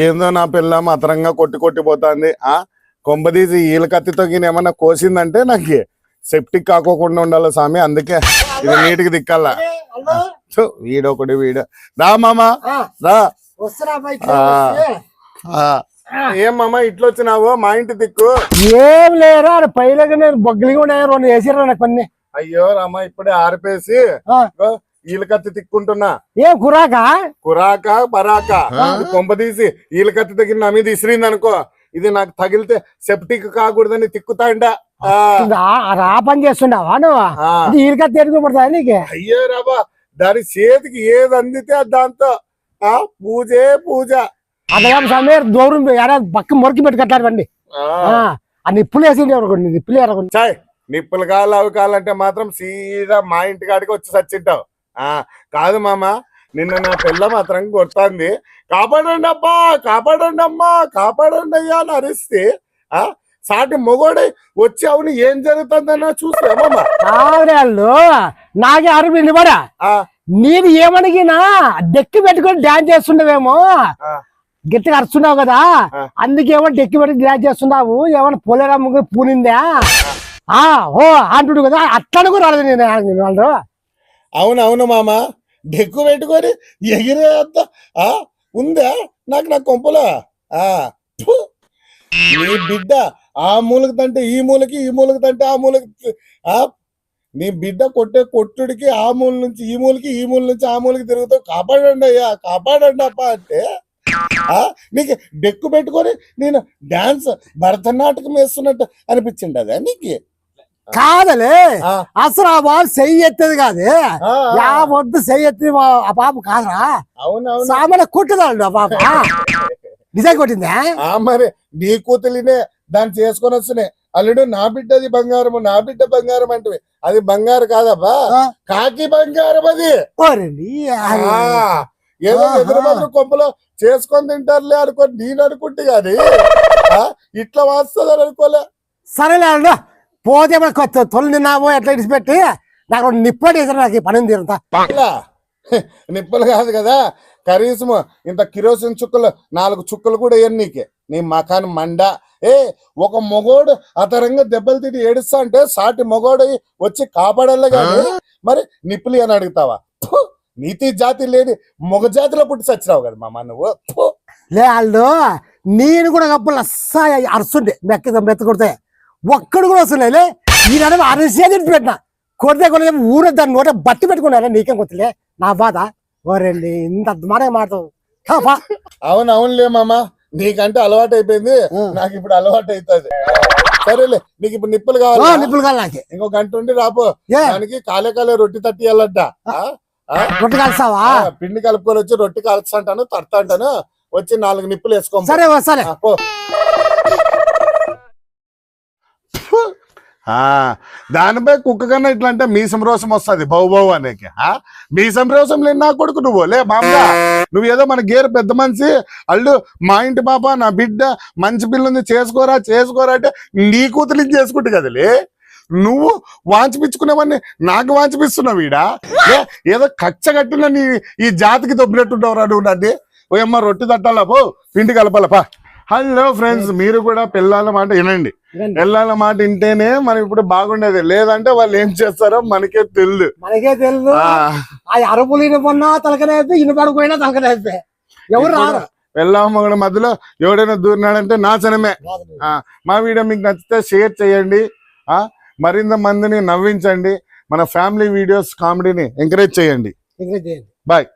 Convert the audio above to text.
ఏందో నా పిల్ల మాత్రంగా కొట్టి కొట్టిపోతుంది ఆ? కొంపదీసి ఈల కత్తితో గిన ఏమన్నా కోసిందంటే నాకు సెప్టిక్ కాకోకుండా ఉండాలి స్వామి అందుకే ఇది నీటికి దిక్కల్లా. వీడొకటి వీడు. రా మామా రా. ఏం మామ ఇట్లా వచ్చినావు? మా ఇంటి దిక్కు. ఏం లేరా పైలగా నేను బొగ్గలిగా ఉన్నాయి రెండు వేసిరా నాకు కొన్ని అయ్యో రామ ఇప్పుడే ఆరిపేసి ఆ. ఇగో ఈల కత్తి తిక్కుంటున్నా. ఏం కురాక కురాక పరాక ఇది కొంపదీసి ఈల కత్తి తగిన నా మీద ఇసిరింది అనుకో ఇది నాకు తగిలితే సెప్టిక్ కాకూడదని తిక్కుతాండా. ఆ. రా పని చేస్తుండవా నువ్వు? ఈరికా తెరుగుపడతా నీకు? అయ్యో రాబా దాని చేతికి ఏది అందితే అది దాంతో. ఆ పూజే పూజ. అదగా సమయం దూరం పక్క మొరికి పెట్టి కట్టారండి ఆ. ఆ నిప్పులు వేసిండే నిప్పులు ఎరగొండి చాయ్ నిప్పులు కావాలి అవి కావాలంటే మాత్రం సీదా మా ఇంటి కాడికి వచ్చి చచ్చింటావు ఆ కాదు మామ నిన్న నా పిల్ల మాత్రం కొడుతుంది. కాపాడండి అబ్బా కాపాడండి అమ్మా కాపాడండి అయ్యా అని అరిస్తే ఆ సాటి మొగోడే వచ్చి అవును ఏం జరుగుతుందన్నా చూసామమ్మా నాకే అరుపు నిబడా ఆ. నేను ఏమడిగినా డెక్కి పెట్టుకొని డాన్స్ చేస్తుండవేమో. ఆ. గట్టిగా అరుస్తున్నావు కదా? ఆ. అందుకేమో డెక్కి పెట్టి డాన్స్ చేస్తున్నావు. ఏమన్నా పొలేరా ముగ్గురు పూనిందా? ఆ. ఓ అంటుడు కదా అట్లా కూడా రాలేదు నేను నేను వాళ్ళు. అవునవును మామ. డెక్కు పెట్టుకొని ఎగిరే అంత ఆ ఉందా? నాకు నా కొంపలో? ఆ నీ బిడ్డ ఆ మూలకి తంటే ఈ మూలకి ఈ మూలకి తంటే ఆ మూలకి ఆ. నీ బిడ్డ కొట్టే కొట్టుడికి ఆ మూల నుంచి ఈ మూలకి ఈ మూల నుంచి ఆ మూలకి తిరుగుతావు కాపాడండి అయ్యా కాపాడండి అప్ప అంటే ఆ. నీకు డెక్కు పెట్టుకొని నేను డాన్స్ భరతనాటకం వేస్తున్నట్టు అనిపించింది అదే నీకు? కాదలే. అసలు ఆ. బాబు చెయ్యి ఎత్తేది కాదు. ఆ, యా. వద్దు చెయ్యి ఎత్తి ఆ పాప కాదురా. సామాన్య కొట్టుదాడు ఆ. పాప నిజంగా కొట్టిందా మరి నీ కూతులినే దాన్ని చేసుకొని వస్తున్నాయి. అల్లుడు నా బిడ్డది బంగారము నా బిడ్డ బంగారం అంటే అది బంగారు కాదబ్బా. కాకి బంగారం అది. ఏదో. ఎదురుబాబు కొంపలో చేసుకొని తింటారులే అనుకోని నేను అనుకుంటే ఆ, ఇట్లా వస్తుందని అనుకోలే. సరేలే అల్లుడు. పోతే కొత్త తొలి తిన్నామో ఎట్లా ఇడిచిపెట్టి? నాకు రెండు నిప్పటి వేసారు నాకు ఈ పని తీరుతా నిప్పులు కాదు కదా. కనీసం ఇంత కిరోసిన్ చుక్కలు నాలుగు చుక్కలు కూడా వేయను నీకే? నీ మకాన్ మండ. ఏ ఒక మొగోడు అతరంగా దెబ్బలు తిని ఏడుస్తా అంటే సాటి మొగోడు వచ్చి కాపాడాలి కానీ మరి నిప్పులు అని అడుగుతావా? నీతి జాతి లేని మొగ జాతిలో పుట్టి చచ్చినావు కదా మామ నువ్వు. లే వాళ్ళు నేను కూడా కప్పులు అస్సా అరుస్తుండే మెక్క మెత్త కొడితే. ఒక్కడు కూడా వస్తున్నాయి ఈయన అరిసే పెట్టిన. కొడితే కొడితే ఊరే దాన్ని నోట బట్టి పెట్టుకున్నారా నీకేం కొత్తలే నా బాధ. ఓరండి ఇంత మాట మాడతావు అవును అవునులే మామ. నీకంటే అలవాటు అయిపోయింది. నాకు ఇప్పుడు అలవాటు అవుతుంది సరేలే నీకు ఇప్పుడు నిప్పులు కావాలి? నిప్పులు కాదు నాకు. ఇంకో గంట ఉండి రాపో. దానికి కాలే కాలే రొట్టి తట్టియాలంట? రొట్టె కాల్స్తావా? పిండి కలుపుకొని వచ్చి రొట్టె కాల్చంటాను తడతా అంటాను. వచ్చి నాలుగు నిప్పులు వేసుకో. సరే వస్తాలే దానిపై కుక్క కన్నా ఇట్లా అంటే మీసం రోసం వస్తుంది బౌ అనేకి. ఆ? మీసం రోసం లేని నా కొడుకు నువ్వు. లే మామగా నువ్వు ఏదో మన గేరు పెద్ద మనిషి అల్లు మా ఇంటి పాప నా బిడ్డ మంచి పిల్లని చేసుకోరా చేసుకోరా అంటే నీ కూతురు చేసుకుంటు కదలే నువ్వు వాంచిపించుకునేవన్నీ నాకు వాంచిపిస్తున్నావు వీడా ఏదో కచ్చ కట్టిన నీ ఈ జాతికి దొబ్బినట్టుంటావురా నువ్వు నన్ను. ఓయమ్మ రొట్టె తట్టాలా పో పిండి కలపాలపా హలో ఫ్రెండ్స్ మీరు కూడా పిల్లల మాట వినండి. పిల్లల మాట వింటేనే మనం ఇప్పుడు బాగుండేది. లేదంటే వాళ్ళు ఏం చేస్తారో మనకే తెలియదు మనకే తెలుసు ఆ, అరుపులు ఇనపన్నా తలకనైపోయి ఇనపడకపోయినా తలకనైపోయి ఎవరు రారు? వెళ్ళాం మొగడ మధ్యలో ఎవడైనా దూరినాడంటే నాశనమే మా వీడియో మీకు నచ్చితే షేర్ చేయండి. ఆ మరింత మందిని నవ్వించండి. మన ఫ్యామిలీ వీడియోస్ కామెడీని ఎంకరేజ్ చేయండి. ఎంకరేజ్ చేయండి. బాయ్.